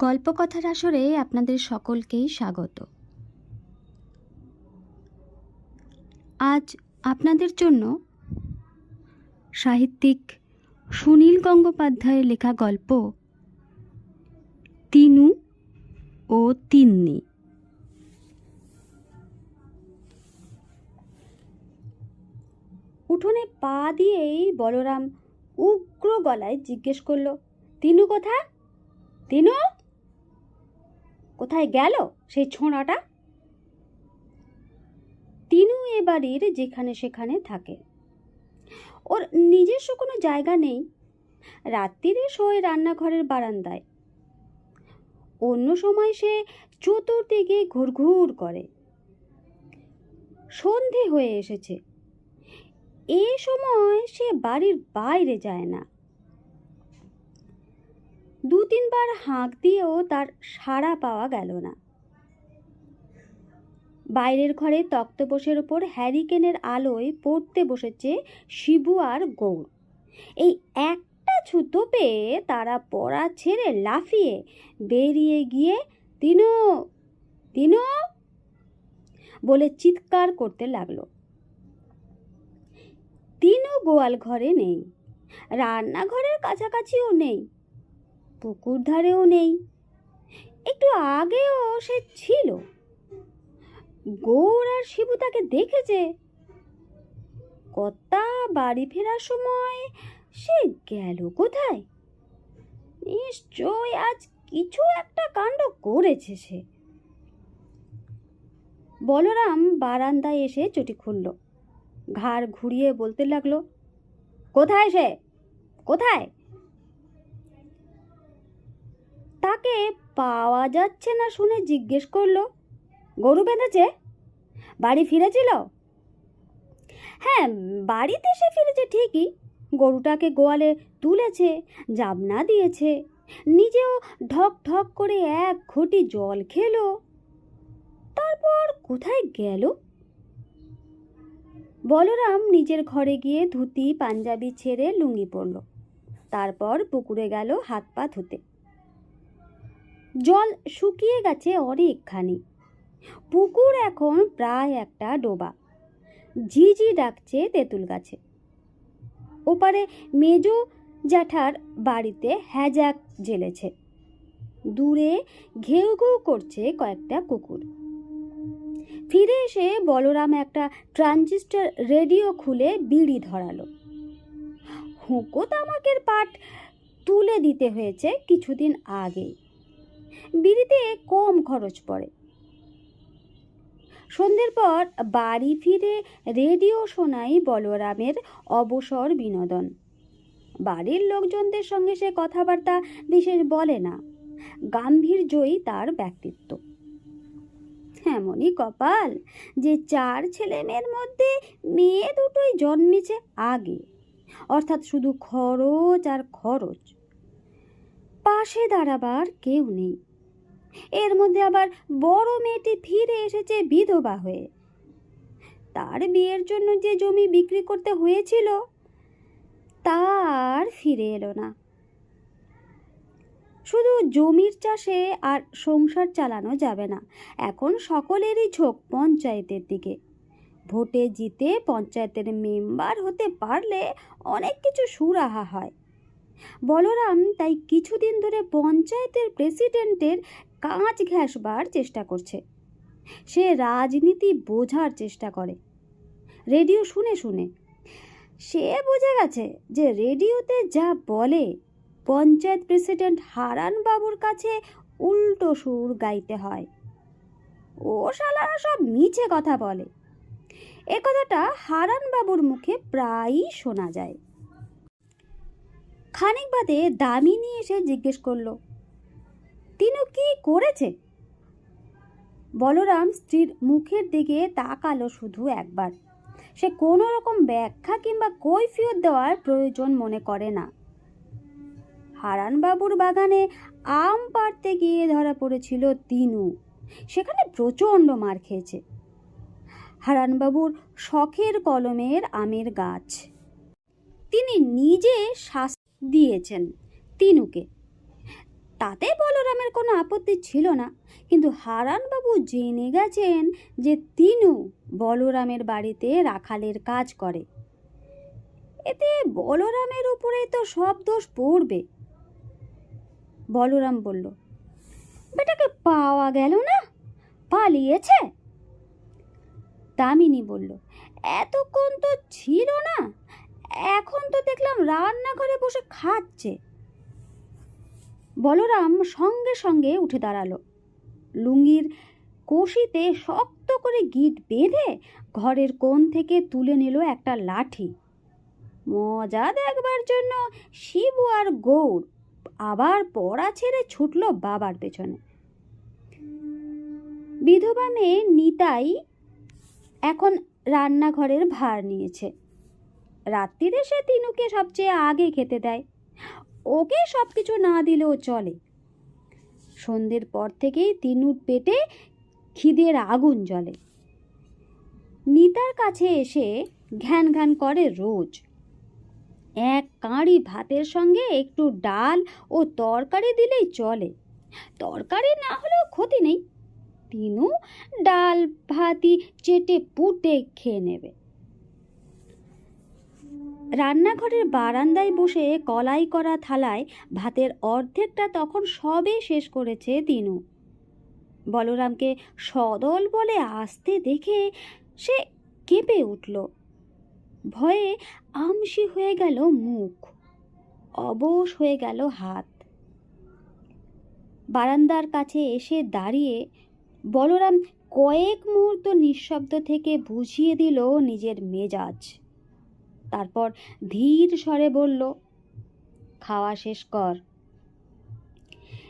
গল্পকথার আসরে আপনাদের সকলকেই স্বাগত। আজ আপনাদের জন্য সাহিত্যিক সুনীল গঙ্গোপাধ্যায়ের লেখা গল্প তিনু ও তিন্নি। উঠোনে পা দিয়েই বলরাম উগ্র গলায় জিজ্ঞেস করল, তিনু কোথায়? তিনু? কোথায় গেল সেই ছোঁড়াটা? তিনু এ বাড়ির যেখানে সেখানে থাকে। ওর নিজস্ব কোনো জায়গা নেই। রাত্রিরে শোয় রান্নাঘরের বারান্দায়। অন্য সময় সে চতুর্দিকে ঘুরঘুর করে। সন্ধে হয়ে এসেছে। এ সময় সে বাড়ির বাইরে যায় না। দু তিনবার হাঁক দিয়েও তার সাড়া পাওয়া গেল না। বাইরের ঘরে তক্তপোষের ওপর হ্যারিকেনের আলোয় পড়তে বসেছে শিবু আর গৌর। এই একটা ছুতো পেয়ে তারা পড়া ছেড়ে লাফিয়ে বেরিয়ে গিয়ে, তিনো তিনো! বলে চিৎকার করতে লাগল। তিনও গোয়াল ঘরে নেই। রান্নাঘরের কাছাকাছিও নেই। পুকুর ধারেও নেই। একটু আগেও সে ছিল। গৌর আর শিবু তাকে দেখেছে। কর্তা বাড়ি ফেরার সময় সে গেল কোথায়? নিশ্চয় আজ কিছু একটা কাণ্ড করেছে সে। বলরাম বারান্দায় এসে চটি খুলল। ঘাড় ঘুরিয়ে বলতে লাগল, কোথায় সে? কোথায়? তাকে পাওয়া যাচ্ছে না শুনে জিজ্ঞেস করল, গরু বেঁধেছে? বাড়ি ফিরেছিল? হ্যাঁ বাড়িতে সে ফিরেছে ঠিকই। গরুটাকে গোয়ালে তুলেছে জাবনা দিয়েছে, নিজেও ঢক ঢক করে এক ঘটি জল খেলো। তারপর কোথায় গেল? বলরাম নিজের ঘরে গিয়ে ধুতি, পাঞ্জাবি ছেড়ে লুঙ্গি পরল। তারপর পুকুরে গেল হাত পা ধুতে। জল শুকিয়ে গেছে অনেকখানি। পুকুর এখন প্রায় একটা ডোবা। ঝিঝি ডাকছে তেঁতুল গাছে। ওপারে মেজো জ্যাঠার বাড়িতে হ্যাজাক জেলেছে দূরে ঘেউ ঘেউ করছে কয়েকটা কুকুর। ফিরে এসে বলরাম একটা ট্রানজিস্টার রেডিও খুলে বিড়ি ধরালো। হুঁকো তামাকের পাট তুলে দিতে হয়েছে কিছুদিন আগে বিড়িতে কম খরচ পড়ে। সন্ধ্যের পর বাড়ি ফিরে রেডিও শোনাই বলরামের অবসর বিনোদন। বাড়ির লোকজনদের সঙ্গে সে কথাবার্তা বিশেষ বলে না। গাম্ভীর্যই তার ব্যক্তিত্ব। এমনই কপাল যে চার ছেলে মেয়ের মধ্যে মেয়ে দুটোই জন্মেছে আগে। অর্থাৎ শুধু খরচ আর খরচ। পাশে দাঁড়াবার কেউ নেই। এর মধ্যে আবার বড় মেয়েটি ফিরে এসেছে বিধবা হয়ে। তার বিয়ের জন্য যে জমি বিক্রি করতে হয়েছিল, তার ফিরে এলো না। শুধু জমির চাষে আর সংসার চালানো যাবে না, এখন সকলেরই ঝোঁক পঞ্চায়েতের দিকে। ভোটে জিতে পঞ্চায়েতের মেম্বার হতে পারলে অনেক কিছু সুরাহা হয়। বলরাম তাই কিছুদিন ধরে পঞ্চায়েতের প্রেসিডেন্টের কাঁচ ঘেঁষবার চেষ্টা করছে। সে রাজনীতি বোঝার চেষ্টা করে। রেডিও শুনে শুনে। সে বুঝে গেছে যে রেডিওতে যা বলে, পঞ্চায়েত প্রেসিডেন্ট হারান বাবুর কাছে উল্টো সুর গাইতে হয়। ও শালারা সব মিছে কথা বলে। এ কথাটা হারান বাবুর মুখে প্রায়ই শোনা যায়। খানিক বাদে দামিনী এসে জিজ্ঞেস করল তিনু কি করেছে? বলরাম স্ত্রীর মুখের দিকে তাকালো শুধু একবার। সে কোনো রকম ব্যাখ্যা কিংবা কৈফিয়ত দেওয়ার প্রয়োজন মনে করে না। হারানবাবুর বাগানে আম পাড়তে গিয়ে ধরা পড়েছিল তিনু। সেখানে প্রচণ্ড মার খেয়েছে। হারানবাবুর শখের কলমের আমের গাছ। তিনি নিজে শাস্তি দিয়েছেন তিনুকে। তাতে বলরামের কোনো আপত্তি ছিল না। কিন্তু হারানবাবু জেনে গেছেন যে তিনু বলরামের বাড়িতে রাখালের কাজ করে। এতে বলরামের উপরে তো সব দোষ পড়বে। বলরাম বলল, বেটাকে পাওয়া গেল না? পালিয়েছে? দামিনী বলল, এতক্ষণ তো ছিল না। এখন তো দেখলাম রান্নাঘরে বসে খাচ্ছে। বলরাম সঙ্গে সঙ্গে উঠে দাঁড়াল। লুঙ্গির কষিতে শক্ত করে গিট বেঁধে ঘরের কোণ থেকে তুলে নিল একটা লাঠি। মজা দেখবার জন্য শিবু আর গৌর আবার পড়া ছেড়ে ছুটল বাবার পেছনে। বিধবা মেয়ে নিতাই এখন রান্নাঘরের ভার নিয়েছে। রাত্রিরে সে তিনুকে সবচেয়ে আগে খেতে দেয়। ওকে সব কিছু না দিলেও চলে। সন্ধ্যের পর থেকেই তিনুর পেটে খিদের আগুন জ্বলে। নিতার কাছে এসে ঘ্যান ঘ্যান করে রোজ। এক কাঁড়ি ভাতের সঙ্গে একটু ডাল ও তরকারি দিলেই চলে। তরকারি না হলেও ক্ষতি নেই। তিনু ডাল ভাতি চেটে পুটে খেয়ে নেবে। রান্নাঘরের বারান্দায় বসে কলাই করা থালায় ভাতের অর্ধেকটা তখন সবে শেষ করেছে তিনু। বলরামকে সদল বলে আসতে দেখে সে কেঁপে উঠল। ভয়ে আমসি হয়ে গেল মুখ, অবশ হয়ে গেল হাত। বারান্দার কাছে এসে দাঁড়িয়ে বলরাম কয়েক মুহূর্ত নিঃশব্দ থেকে বুঝিয়ে দিল নিজের মেজাজ। তারপর ধীর স্বরে বলল, খাওয়া শেষ কর।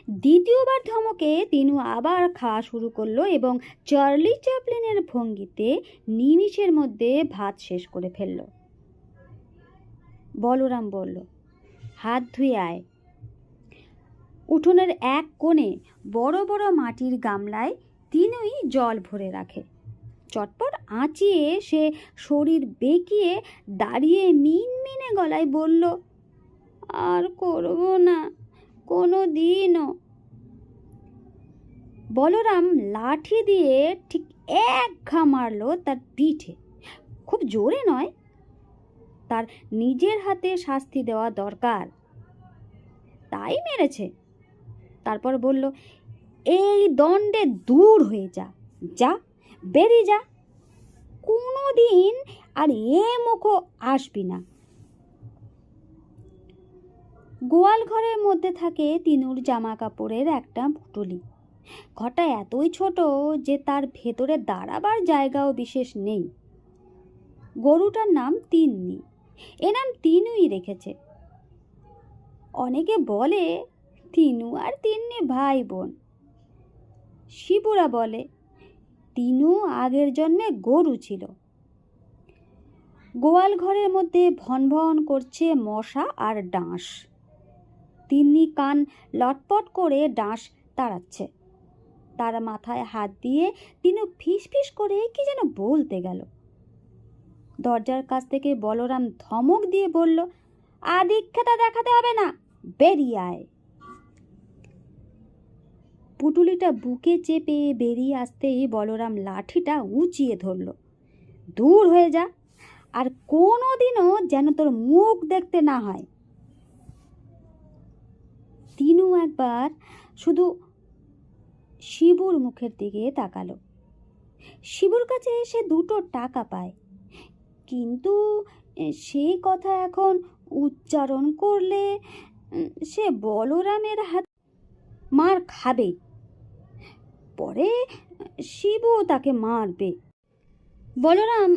দ্বিতীয়বার ধমকে তিনু আবার খাওয়া শুরু করল এবং চার্লি চ্যাপলিনের ভঙ্গিতে নিমিষের মধ্যে ভাত শেষ করে ফেলল। বলরাম বলল, হাত ধুয়ে আয়। উঠোনের এক কোণে বড় বড় মাটির গামলায় তিনুই জল ভরে রাখে। চটপট আঁচিয়ে সে শরীর বেঁকিয়ে দাঁড়িয়ে মিনমিনে গলায় বলল, আর করব না কোনো দিনও বলরাম লাঠি দিয়ে ঠিক এক ঘা মারল তার পিঠে। খুব জোরে নয়, তার নিজের হাতে শাস্তি দেওয়া দরকার। তাই মেরেছে। তারপর বলল, এই দণ্ডে দূর হয়ে যা যা। বেরিয়ে যা। কোনো দিন আর এ মুখো আসবি না। গোয়াল ঘরের মধ্যে থাকে তিনুর জামা কাপড়ের একটা পুটুলি। ঘরটা এতই ছোট যে তার ভেতরে দাঁড়াবার জায়গাও বিশেষ নেই। গরুটার নাম তিন্নি। এ নাম তিনুই রেখেছে। অনেকে বলে, তিনু আর তিন্নি ভাই বোন শিবুরা বলে তিনু আগের জন্মে গরু ছিল। গোয়াল ঘরের মধ্যে ভন ভন করছে মশা আর ডাঁশ। তিন্নি কান লটপট করে ডাঁশ তাড়াচ্ছে। তার মাথায় হাত দিয়ে তিনু ফিস ফিস করে কি যেন বলতে গেল। দরজার কাছ থেকে বলরাম ধমক দিয়ে বলল, আদিক্ষেতা দেখাতে হবে না, বেরিয়ে আয়। পুটুলিটা বুকে চেপে বেরিয়ে আসতেই বলরাম লাঠিটা উঁচিয়ে ধরল। দূর হয়ে যা, আর কোনো দিনও যেন তোর মুখ দেখতে না হয়। তিনু একবার শুধু শিবুর মুখের দিকে তাকালো। শিবুর কাছে সে দুটো টাকা পায়, কিন্তু সেই কথা এখন উচ্চারণ করলে সে বলরামের হাত মার খাবে। পরে শিবু তাকে মারবে। বলরাম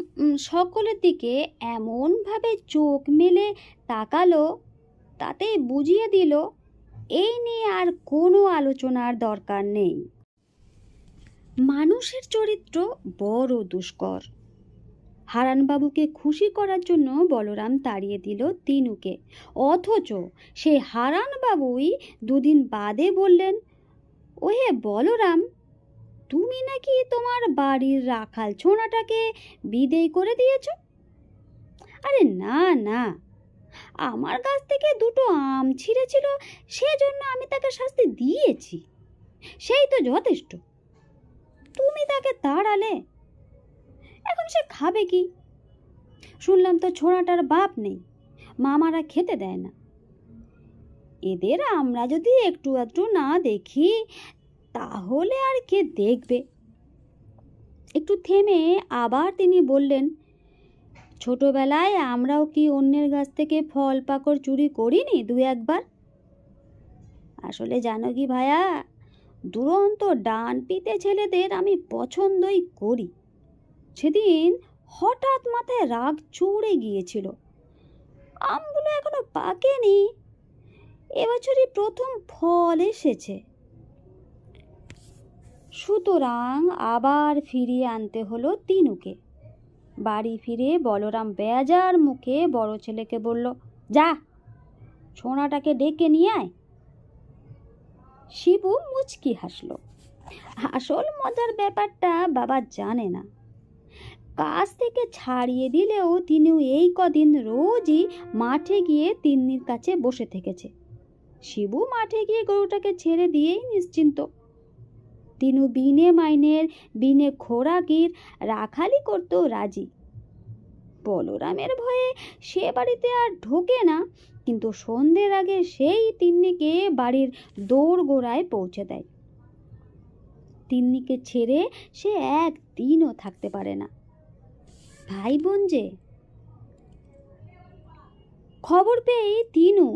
সকলের দিকে এমনভাবে চোখ মেলে তাকালো তাতে বুঝিয়ে দিল, এই নিয়ে আর কোনো আলোচনার দরকার নেই। মানুষের চরিত্র বড় দুষ্কর। হারানবাবুকে খুশি করার জন্য বলরাম তাড়িয়ে দিল তিনুকে। অথচ সে হারানবাবুই দুদিন বাদে বললেন, ওহে বলরাম তুমি নাকি তোমার বাড়ির রাখাল ছোনাটাকে বিদেয় করে দিয়েছ? আরে না না। আমার গাছ থেকে দুটো আম ছিঁড়েছিল, সেজন্য আমি তাকে শাস্তি দিয়েছি। সেই তো যথেষ্ট। তুমি তাকে তাড়ালে? এখন সে খাবে কি? শুনলাম তো ছোড়াটার বাপ নেই, মামারা খেতে দেয় না। এদের আমরা যদি একটু একটু না দেখি তাহলে আর কে দেখবে? একটু থেমে আবার তিনি বললেন, ছোটবেলায় আমরাও কি অন্যের গাছ থেকে ফল পাকড় চুরি করিনি দু একবার? আসলে জানো কি ভাইয়া দুরন্ত ডান পিতে ছেলেদের আমি পছন্দই করি। সেদিন হঠাৎ মাথায় রাগ চড়ে গিয়েছিল। আমগুলো এখনও পাকেনি। এবছরই প্রথম ফল এসেছে। সুতরাং আবার ফিরিয়ে আনতে হলো তিনুকে। বাড়ি ফিরে বলরাম বেজার মুখে বড় ছেলেকে বলল, যা, সোনাটাকে ডেকে নিয়ে আয়। শিবু মুচকি হাসল। আসল মজার ব্যাপারটা বাবা জানে না। কাজ থেকে ছাড়িয়ে দিলেও তিনি এই কদিন রোজই মাঠে গিয়ে তিন্নির কাছে বসে থেকেছে। শিবু মাঠে গিয়ে গরুটাকে ছেড়ে দিয়েই নিশ্চিন্ত। তিনু বিনে মাইনের, বিনে খোরাকির রাখালি করতেও রাজি। বলরামের ভয়ে সে বাড়িতে আর ঢোকে না, কিন্তু সন্ধ্যের আগে সেই তিন্নিকে বাড়ির দৌড় গোড়ায় পৌঁছে দেয়। তিন্নিকে ছেড়ে সে একদিনও থাকতে পারে না। ভাই বোন যে, খবর পেয়ে তিনু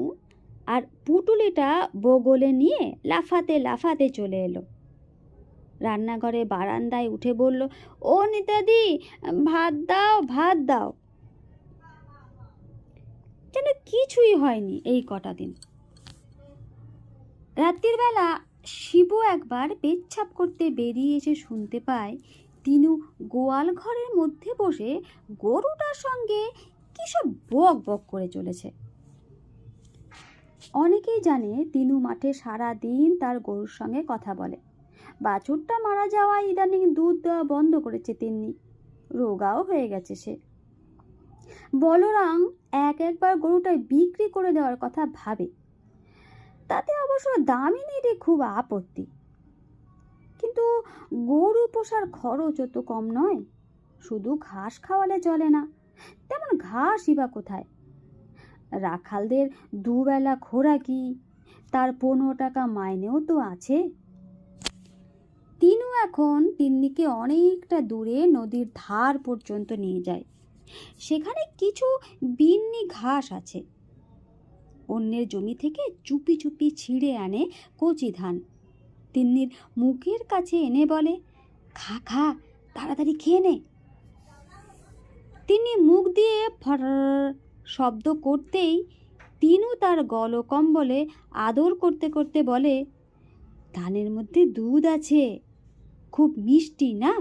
আর পুটুলিটা বগলে নিয়ে লাফাতে লাফাতে চলে এলো। রান্নাঘরে বারান্দায় উঠে বলল, ও নিতাদি ভাত দাও ভাত দাও। যেন কিছুই হয়নি এই কটা দিন। রাত্রির বেলা শিবু একবার পেচ্ছাপ করতে বেরিয়ে এসে শুনতে পায়, তিনু গোয়াল ঘরের মধ্যে বসে গরুটার সঙ্গে কী সব বক বক করে চলেছে। অনেকেই জানে, তিনু মাঠে সারা দিন তার গরুর সঙ্গে কথা বলে। বাছুরটা মারা যাওয়ায় ইদানিং দুধ দেওয়া বন্ধ করেছে তিন্নি। রোগাও হয়ে গেছে সে। বলরাম এক একবার গরুটা বিক্রি করে দেওয়ার কথা ভাবে। তাতে অবশ্য দামি দামিনীরই খুব আপত্তি। কিন্তু গরু পোষার খরচও তো কম নয়। শুধু ঘাস খাওয়ালে চলে না, তেমন ঘাসই বা কোথায়? রাখালদের দুবেলা খোরাকি তার পনেরো টাকা মাইনেও তো আছে। তিনু এখন তিন্নিকে অনেকটা দূরে নদীর ধার পর্যন্ত নিয়ে যায়। সেখানে কিছু বিন্নি ঘাস আছে। অন্যের জমি থেকে চুপি চুপি ছিঁড়ে আনে কচি ধান। তিন্নির মুখের কাছে এনে বলে, খা খা, তাড়াতাড়ি খেয়ে নে। তিনি মুখ দিয়ে ফর শব্দ করতেই তিনু তার গলকম্বলে আদর করতে করতে বলে, ধানের মধ্যে দুধ আছে। খুব মিষ্টি, না?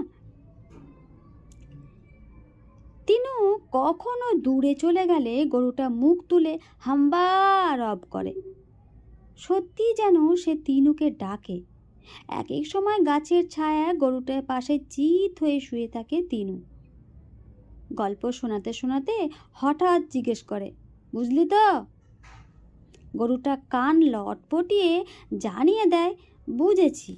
তিনু কখনো দূরে চলে গেলে গরুটা মুখ তুলে হাম্বা রব করে। সত্যি যেন সে তিনুকে ডাকে। এক এক সময় গাছের ছায়া গরুটার পাশে চিত হয়ে শুয়ে থাকে তিনু। গল্প শোনাতে শোনাতে হঠাৎ জিজ্ঞেস করে, বুঝলি তো? গরুটা কান লটপটিয়ে জানিয়ে দেয়, বুঝেছি।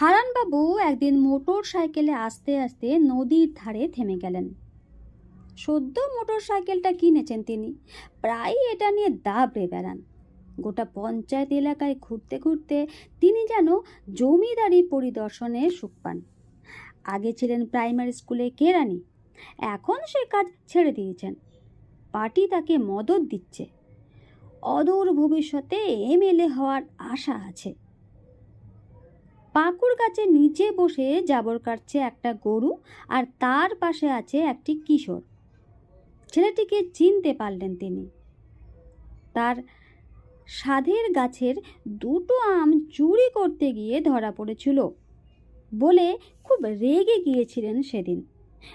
হারানবাবু একদিন মোটর সাইকেলে আসতে আসতে নদীর ধারে থেমে গেলেন। সদ্য মোটর সাইকেলটা কিনেছেন তিনি। প্রায়ই এটা নিয়ে দাবড়ে বেড়ান। গোটা পঞ্চায়েত এলাকায় ঘুরতে ঘুরতে তিনি যেন জমিদারি পরিদর্শনে সুখ পান। আগে ছিলেন প্রাইমারি স্কুলে কেরানি, এখন সে কাজ ছেড়ে দিয়েছেন। পার্টি তাকে মদত দিচ্ছে। অদূর ভবিষ্যতে এমএলএ হওয়ার আশা আছে। পাকুর গাছের নিচে বসে জাবর কাটছে একটা গরু আর তার পাশে আছে একটি কিশোর। ছেলেটিকে চিনতে পারলেন তিনি। তার সাধের গাছের দুটো আম চুরি করতে গিয়ে ধরা পড়েছিল বলে খুব রেগে গিয়েছিলেন সেদিন।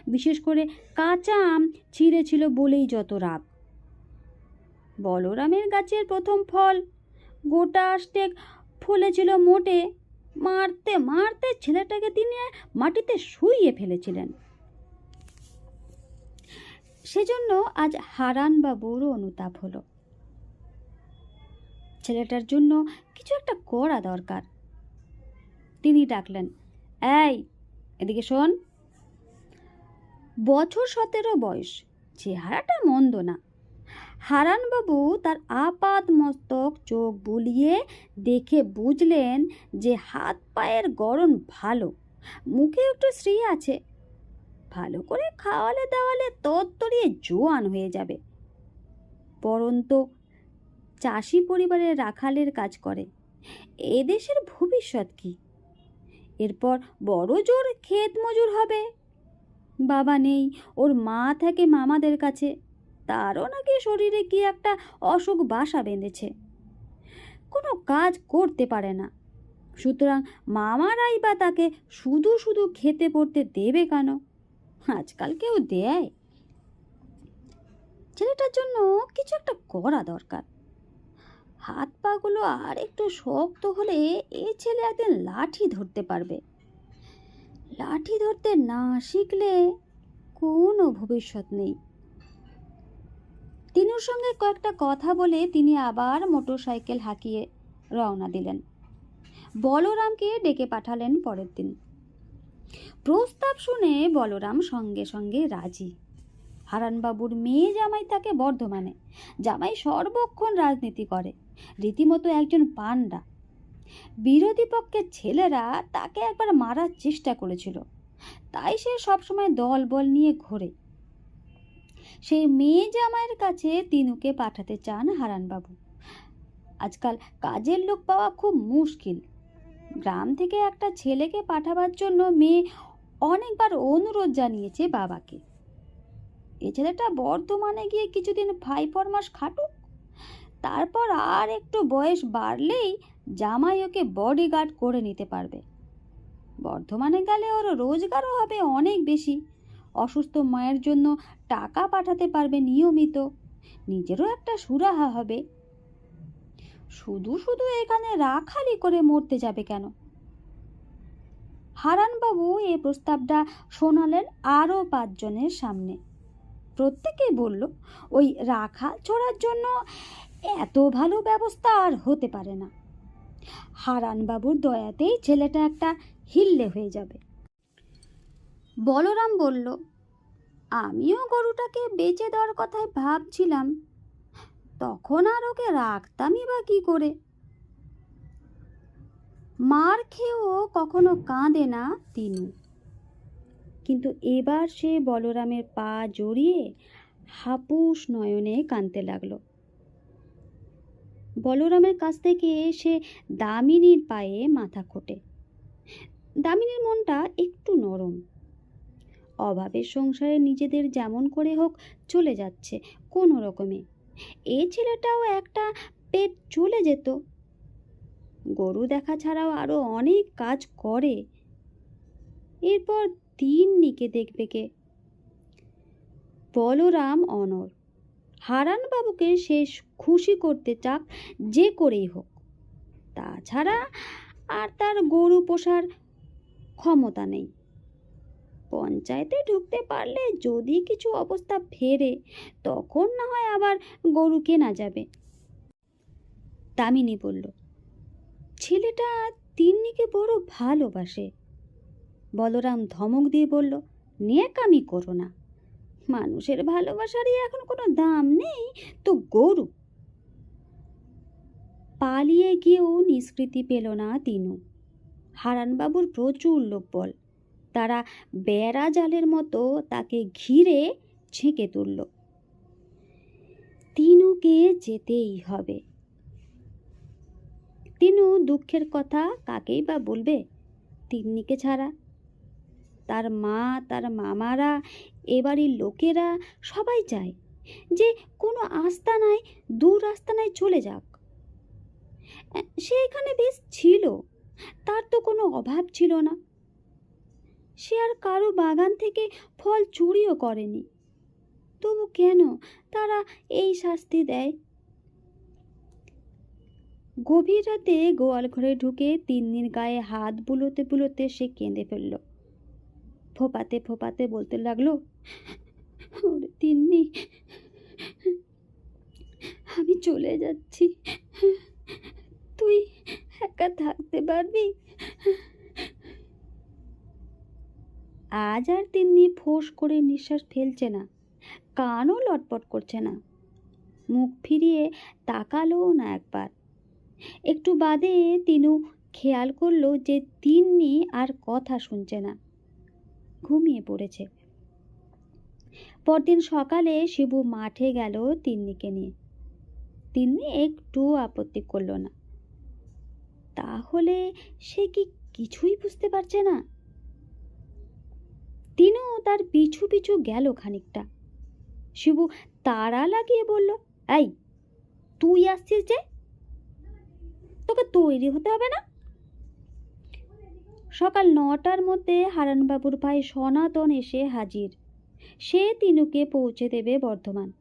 বিশেষ করে কাঁচা আম ছিঁড়েছিল বলেই যত রাগ। বলরামের গাছের প্রথম ফল গোটা আষ্টেক ফুলেছিল মোটে মারতে মারতে ছেলেটাকে তিনি মাটিতে শুইয়ে ফেলেছিলেন। সেজন্য আজ হারানবাবুর অনুতাপ হলো। ছেলেটার জন্য কিছু একটা করা দরকার। তিনি ডাকলেন, এই, এদিকে শোন। বছর সতেরো বয়স, চেহারাটা মন্দ না। হারানবাবু তার আপাত মস্তক চোখ বুলিয়ে দেখে বুঝলেন যে হাত পায়ের গড়ন ভালো, মুখে একটু শ্রী আছে। ভালো করে খাওয়ালে দাওয়ালে তত্তরিয়ে জোয়ান হয়ে যাবে। পরন্ত চাষি পরিবারের রাখালের কাজ করে, এদেশের ভবিষ্যৎ কি? এরপর বড় জোর ক্ষেত মজুর হবে। বাবা নেই, ওর মা থাকে মামাদের কাছে। তারও নাকি শরীরে কি একটা অসুখ বাসা বেঁধেছে। কোনো কাজ করতে পারে না। সুতরাং মামারাই বা তাকে শুধু শুধু খেতে পড়তে দেবে কেন? আজকাল কেউ দেয়। ছেলেটার জন্য কিছু একটা করা দরকার। হাত পাগুলো আর একটু শক্ত হলে এ ছেলে একদিন লাঠি ধরতে পারবে। লাঠি ধরতে না শিখলে কোনো ভবিষ্যৎ নেই। তিনুর সঙ্গে কয়েকটা কথা বলে তিনি আবার মোটর সাইকেল হাঁকিয়ে রওনা দিলেন। বলরামকে ডেকে পাঠালেন পরের দিন। প্রস্তাব শুনে বলরাম সঙ্গে সঙ্গে রাজি। হারানবাবুর মেয়ে জামাই তাকে বর্ধমানে। জামাই সর্বক্ষণ রাজনীতি করে। রীতিমতো একজন পান্ডা বিরোধী পক্ষের ছেলেরা তাকে একবার মারার চেষ্টা করেছিল। তাই সে সবসময় দল বল নিয়ে ঘোরে। সেই মেয়ে জামাইয়ের কাছে তিনুকে পাঠাতে চান হারানবাবু। আজকাল কাজের লোক পাওয়া খুব মুশকিল। গ্রাম থেকে একটা ছেলেকে পাঠাবার জন্য মেয়ে অনেকবার অনুরোধ জানিয়েছে বাবাকে। এ ছেলেটা বর্ধমানে গিয়ে কিছুদিন ফাই ফরমাস খাটুক। তারপর আর একটু বয়স বাড়লেই জামাই ওকে বডিগার্ড করে নিতে পারবে। বর্ধমানে গেলে ওর রোজগারও হবে অনেক বেশি। অসুস্থ মায়ের জন্য টাকা পাঠাতে পারবে নিয়মিত। নিজেরও একটা সুরাহা হবে। শুধু শুধু এখানে রাখালি করে মরতে যাবে কেন? হারানবাবু এই প্রস্তাবটা শোনালেন আরও পাঁচজনের সামনে। প্রত্যেকেই বলল, ওই রাখাল ছোড়ার জন্য এত ভালো ব্যবস্থা আর হতে পারে না। হারানবাবুর দয়াতেই ছেলেটা একটা হিল্লে হয়ে যাবে। বলরাম বলল, আমিও গরুটাকে বেচে দেওয়ার কথাই ভাবছিলাম। তখন আর ওকে রাখতামই বা কি করে? মার খেয়েও কখনো কাঁদে না তিনু। কিন্তু এবার সে বলরামের পা জড়িয়ে হাপুস নয়নে কাঁদতে লাগল। বলরামের কাছ থেকে সে দামিনীর পায়ে মাথা খোটে। দামিনীর মনটা একটু নরম। অভাবের সংসারে নিজেদের যেমন করে হোক চলে যাচ্ছে কোনো রকমে। এ ছেলেটাও একটা পেট চলে যেত। গরু দেখা ছাড়াও আরও অনেক কাজ করে। এরপর দিন নিকে দেখবে কে? বলরাম অনর। হারানবাবুকে সে খুশি করতে চাক যে করেই হোক। তাছাড়া আর তার গরু পোষার ক্ষমতা নেই। পঞ্চায়েতে ঢুকতে পারলে যদি কিছু অবস্থা ফেরে তখন না হয় আবার গরু কেনা যাবে। দামিনী বলল, ছেলেটা তিন্নিকে বড় ভালোবাসে। বলরাম ধমক দিয়ে বলল নেকামি করো না। মানুষের ভালোবাসারই এখন কোনো দাম নেই, তো গরু। পালিয়ে গিয়েও নিষ্কৃতি পেল না তিনু। হারানবাবুর প্রচুর লোকবল। তারা বেড়া জালের মতো তাকে ঘিরে ছেঁকে তুলল। তিনুকে যেতেই হবে। তিনু দুঃখের কথা কাকেই বা বলবে? তিন্নিকে ছাড়া। তার মা, তার মামারা এবাড়ির লোকেরা সবাই চায় যে কোনো আস্তানায়, দূর আস্তানায় চলে যাক। সে এখানে বেশ ছিল। তার তো কোনো অভাব ছিল না। সে আর কারও বাগান থেকে ফল চুরিও করেনি। তবু কেন তারা এই শাস্তি দেয়? গভীর রাতে গোয়াল ঘরে ঢুকে তিন্নির গায়ে হাত বুলোতে বুলোতে সে কেঁদে ফেলল। ফোপাতে ফোপাতে বলতে লাগল তিন্নি, আমি চলে যাচ্ছি। তুই একা থাকতে পারবি? আজ আর তিন্নি ফোঁস করে নিঃশ্বাস ফেলছে না, কানও লটপট করছে না। মুখ ফিরিয়ে তাকালোও না একবার। একটু বাদে তিনু খেয়াল করল যে তিন্নি আর কথা শুনছে না, ঘুমিয়ে পড়েছে। পরদিন সকালে শিবু মাঠে গেল তিন্নিকে নিয়ে। তিন্নি একটু আপত্তি করল না। তাহলে সে কি কিছুই বুঝতে পারছে না? তিনু তার পিছু পিছু গেল খানিকটা। শিবু তারা লাগিয়ে বলল, এই, তুই আসছিস যে? তোকে তৈরি হতে হবে না? সকাল নটার মধ্যে হারানবাবুর ভাই সনাতন এসে হাজির। সে তিনুকে পৌঁছে দেবে বর্ধমান।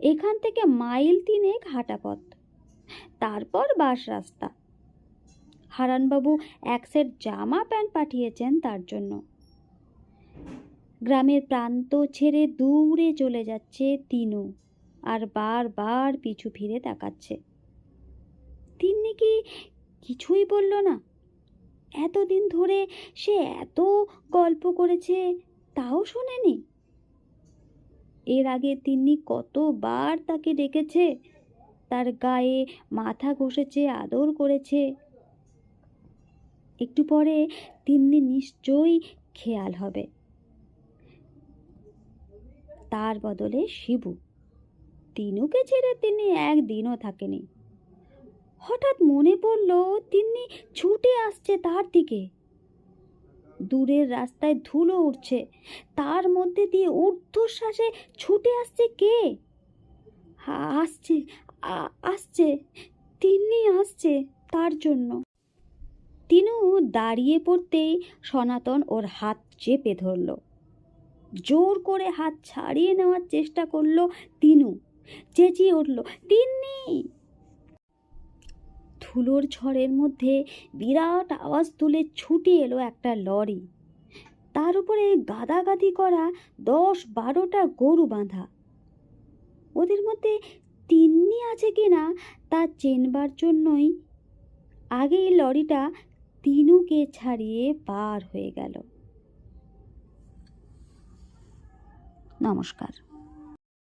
এখান থেকে মাইল তিনেক হাঁটা পথ তারপর বাস রাস্তা। হারানবাবু এক সেট জামা প্যান্ট পাঠিয়েছেন তার জন্য। গ্রামের প্রান্ত ছেড়ে দূরে চলে যাচ্ছে তিনু আর বারবার পিছু ফিরে তাকাচ্ছে। তিন্নি কি কিছুই বলল না? এতদিন ধরে সে এত গল্প করেছে, তাও শোনেনি? এর আগে তিন্নি কতবার তাকে ডেকেছে, তার গায়ে মাথা ঘষেছে, আদর করেছে। একটু পরে তিন্নি নিশ্চয়ই খেয়াল হবে। তার বদলে শিবু। তিনুকে ছেড়ে তিনি একদিনও থাকেনি। হঠাৎ মনে পড়ল তিনি ছুটে আসছে তার দিকে। দূরের রাস্তায় ধুলো উঠছে তার মধ্যে দিয়ে ঊর্ধ্বশ্বাসে ছুটে আসছে কে? আসছে আসছে তিনি আসছে তার জন্য। তিনু দাঁড়িয়ে পড়তেই সনাতন ওর হাত চেপে ধরল। জোর করে হাত ছাড়িয়ে নেওয়ার চেষ্টা করল তিনু। চেঁচিয়ে উঠল, তিন্নি! ধুলোর ঝড়ের মধ্যে বিরাট আওয়াজ তুলে ছুটে এলো একটা লরি। তার উপরে গাদাগাদি করা দশ বারোটা গরু বাঁধা। ওদের মধ্যে তিন্নি আছে কিনা তা চেনবার জন্যই আগেই লরিটা তিনুকে ছাড়িয়ে পার হয়ে গেল। নমস্কার।